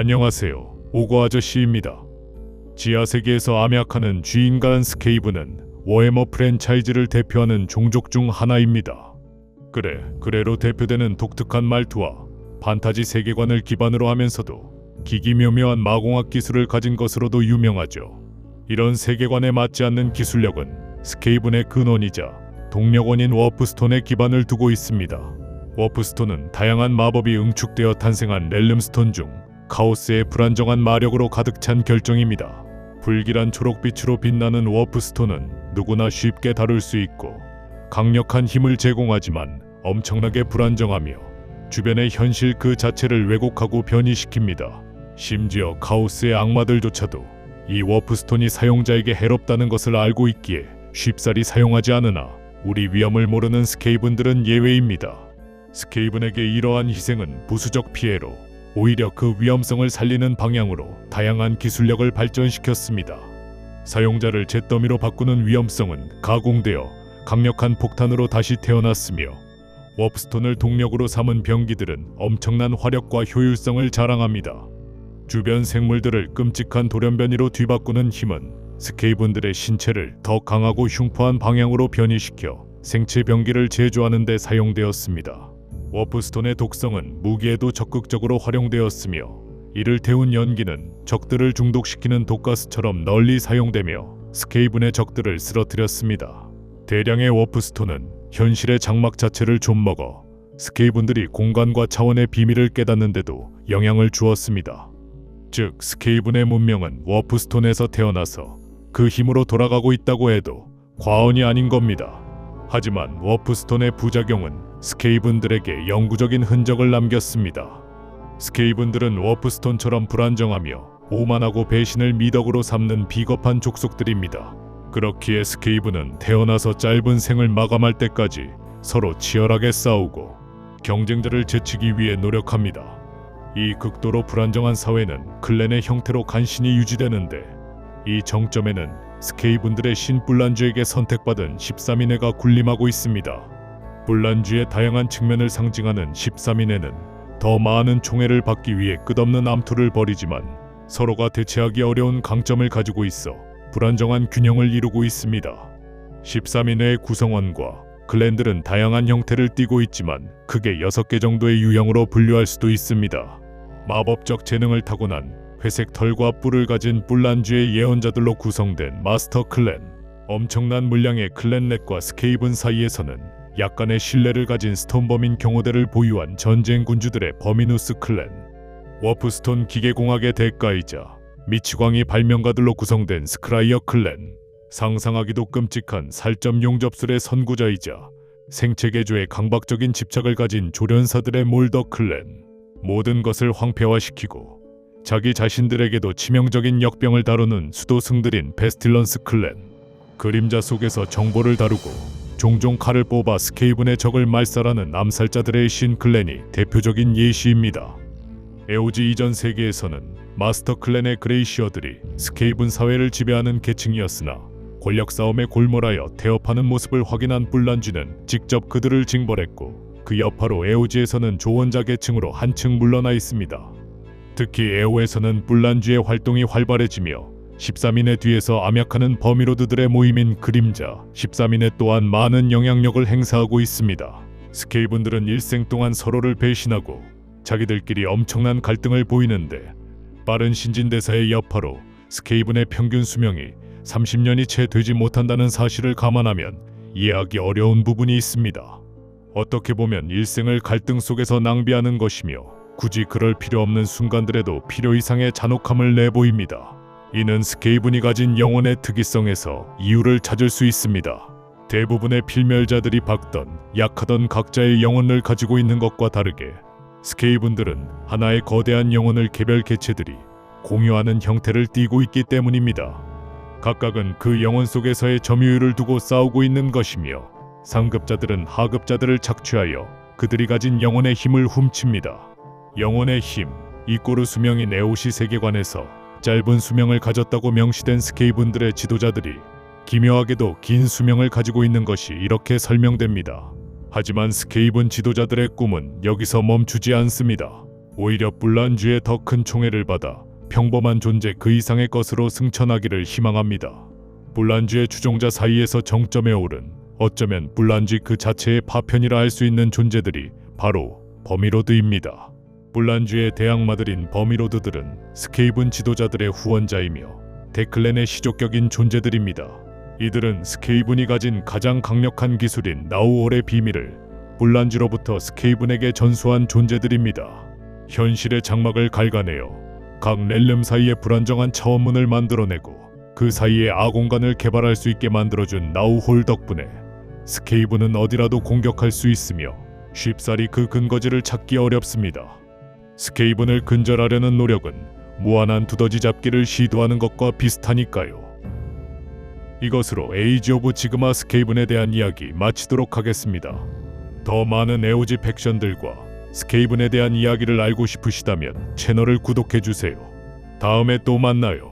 안녕하세요. 오거 아저씨입니다. 지하 세계에서 암약하는 쥐인간 스케이브는 워해머 프랜차이즈를 대표하는 종족 중 하나입니다. 그래, 그래로 대표되는 독특한 말투와 판타지 세계관을 기반으로 하면서도 기기묘묘한 마공학 기술을 가진 것으로도 유명하죠. 이런 세계관에 맞지 않는 기술력은 스케이븐의 근원이자 동력원인 워프스톤에 기반을 두고 있습니다. 워프스톤은 다양한 마법이 응축되어 탄생한 렐름스톤 중 카오스의 불안정한 마력으로 가득 찬 결정입니다. 불길한 초록빛으로 빛나는 워프스톤은 누구나 쉽게 다룰 수 있고 강력한 힘을 제공하지만 엄청나게 불안정하며 주변의 현실 그 자체를 왜곡하고 변이시킵니다. 심지어 카오스의 악마들조차도 이 워프스톤이 사용자에게 해롭다는 것을 알고 있기에 쉽사리 사용하지 않으나 우리 위험을 모르는 스케이븐들은 예외입니다. 스케이븐에게 이러한 희생은 부수적 피해로 오히려 그 위험성을 살리는 방향으로 다양한 기술력을 발전시켰습니다. 사용자를 잿더미로 바꾸는 위험성은 가공되어 강력한 폭탄으로 다시 태어났으며 워프스톤을 동력으로 삼은 병기들은 엄청난 화력과 효율성을 자랑합니다. 주변 생물들을 끔찍한 돌연변이로 뒤바꾸는 힘은 스케이븐들의 신체를 더 강하고 흉포한 방향으로 변이시켜 생체 병기를 제조하는 데 사용되었습니다. 워프스톤의 독성은 무기에도 적극적으로 활용되었으며 이를 태운 연기는 적들을 중독시키는 독가스처럼 널리 사용되며 스케이븐의 적들을 쓰러뜨렸습니다. 대량의 워프스톤은 현실의 장막 자체를 좀먹어 스케이븐들이 공간과 차원의 비밀을 깨닫는데도 영향을 주었습니다. 즉 스케이븐의 문명은 워프스톤에서 태어나서 그 힘으로 돌아가고 있다고 해도 과언이 아닌 겁니다. 하지만 워프스톤의 부작용은 스케이븐들에게 영구적인 흔적을 남겼습니다. 스케이븐들은 워프스톤처럼 불안정하며 오만하고 배신을 미덕으로 삼는 비겁한 족속들입니다. 그렇기에 스케이븐은 태어나서 짧은 생을 마감할 때까지 서로 치열하게 싸우고 경쟁자를 제치기 위해 노력합니다. 이 극도로 불안정한 사회는 클랜의 형태로 간신히 유지되는데 이 정점에는 스케이분들의 신 뿔란주에게 선택받은 13인회가 군림하고 있습니다. 뿔란주의 다양한 측면을 상징하는 13인회는 더 많은 총애를 받기 위해 끝없는 암투를 벌이지만 서로가 대체하기 어려운 강점을 가지고 있어 불안정한 균형을 이루고 있습니다. 13인회의 구성원과 클랜들은 다양한 형태를 띠고 있지만 크게 6개 정도의 유형으로 분류할 수도 있습니다. 마법적 재능을 타고난 회색 털과 뿔을 가진 뿔란주의 예언자들로 구성된 마스터 클랜. 엄청난 물량의 클랜넷과 스케이븐 사이에서는 약간의 신뢰를 가진 스톤범인 경호대를 보유한 전쟁 군주들의 버미누스 클랜. 워프스톤 기계공학의 대가이자 미치광이 발명가들로 구성된 스크라이어 클랜. 상상하기도 끔찍한 살점 용접술의 선구자이자 생체 개조에 강박적인 집착을 가진 조련사들의 몰더 클랜. 모든 것을 황폐화시키고 자기 자신들에게도 치명적인 역병을 다루는 수도승들인 베스틸런스 클랜. 그림자 속에서 정보를 다루고 종종 칼을 뽑아 스케이븐의 적을 말살하는 암살자들의 신 클랜이 대표적인 예시입니다. 에오지 이전 세계에서는 마스터 클랜의 그레이시어들이 스케이븐 사회를 지배하는 계층이었으나 권력 싸움에 골몰하여 태업하는 모습을 확인한 뿔란쥐는 직접 그들을 징벌했고 그 여파로 에오지에서는 조언자 계층으로 한층 물러나 있습니다. 특히 에오에서는 뿔란쥐의 활동이 활발해지며 13인의 뒤에서 암약하는 버미로드들의 모임인 그림자 13인의 또한 많은 영향력을 행사하고 있습니다. 스케이분들은 일생 동안 서로를 배신하고 자기들끼리 엄청난 갈등을 보이는데 빠른 신진대사의 여파로 스케이븐의 평균 수명이 30년이 채 되지 못한다는 사실을 감안하면 이해하기 어려운 부분이 있습니다. 어떻게 보면 일생을 갈등 속에서 낭비하는 것이며 굳이 그럴 필요 없는 순간들에도 필요 이상의 잔혹함을 내보입니다. 이는 스케이븐이 가진 영혼의 특이성에서 이유를 찾을 수 있습니다. 대부분의 필멸자들이 박던 약하던 각자의 영혼을 가지고 있는 것과 다르게 스케이븐들은 하나의 거대한 영혼을 개별 개체들이 공유하는 형태를 띠고 있기 때문입니다. 각각은 그 영혼 속에서의 점유율을 두고 싸우고 있는 것이며 상급자들은 하급자들을 착취하여 그들이 가진 영혼의 힘을 훔칩니다. 영혼의 힘, 이꼬르 수명인 에오시 세계관에서 짧은 수명을 가졌다고 명시된 스케이분들의 지도자들이 기묘하게도 긴 수명을 가지고 있는 것이 이렇게 설명됩니다. 하지만 스케이븐 지도자들의 꿈은 여기서 멈추지 않습니다. 오히려 불란주의 더 큰 총애를 받아 평범한 존재 그 이상의 것으로 승천하기를 희망합니다. 불란주의 추종자 사이에서 정점에 오른 어쩌면 불란주 그 자체의 파편이라 할 수 있는 존재들이 바로 버미로드입니다. 불란주의 대항마들인 버미로드들은 스케이븐 지도자들의 후원자이며 데클렌의 시족격인 존재들입니다. 이들은 스케이븐이 가진 가장 강력한 기술인 나우올의 비밀을 불란주로부터 스케이븐에게 전수한 존재들입니다. 현실의 장막을 갈가내어 각 렐름 사이의 불안정한 차원문을 만들어내고 그 사이에 아공간을 개발할 수 있게 만들어준 나우홀 덕분에 스케이븐은 어디라도 공격할 수 있으며 쉽사리 그 근거지를 찾기 어렵습니다. 스케이븐을 근절하려는 노력은 무한한 두더지 잡기를 시도하는 것과 비슷하니까요. 이것으로 에이지 오브 지그마 스케이븐에 대한 이야기 마치도록 하겠습니다. 더 많은 에오지 팩션들과 스케이븐에 대한 이야기를 알고 싶으시다면 채널을 구독해 주세요. 다음에 또 만나요.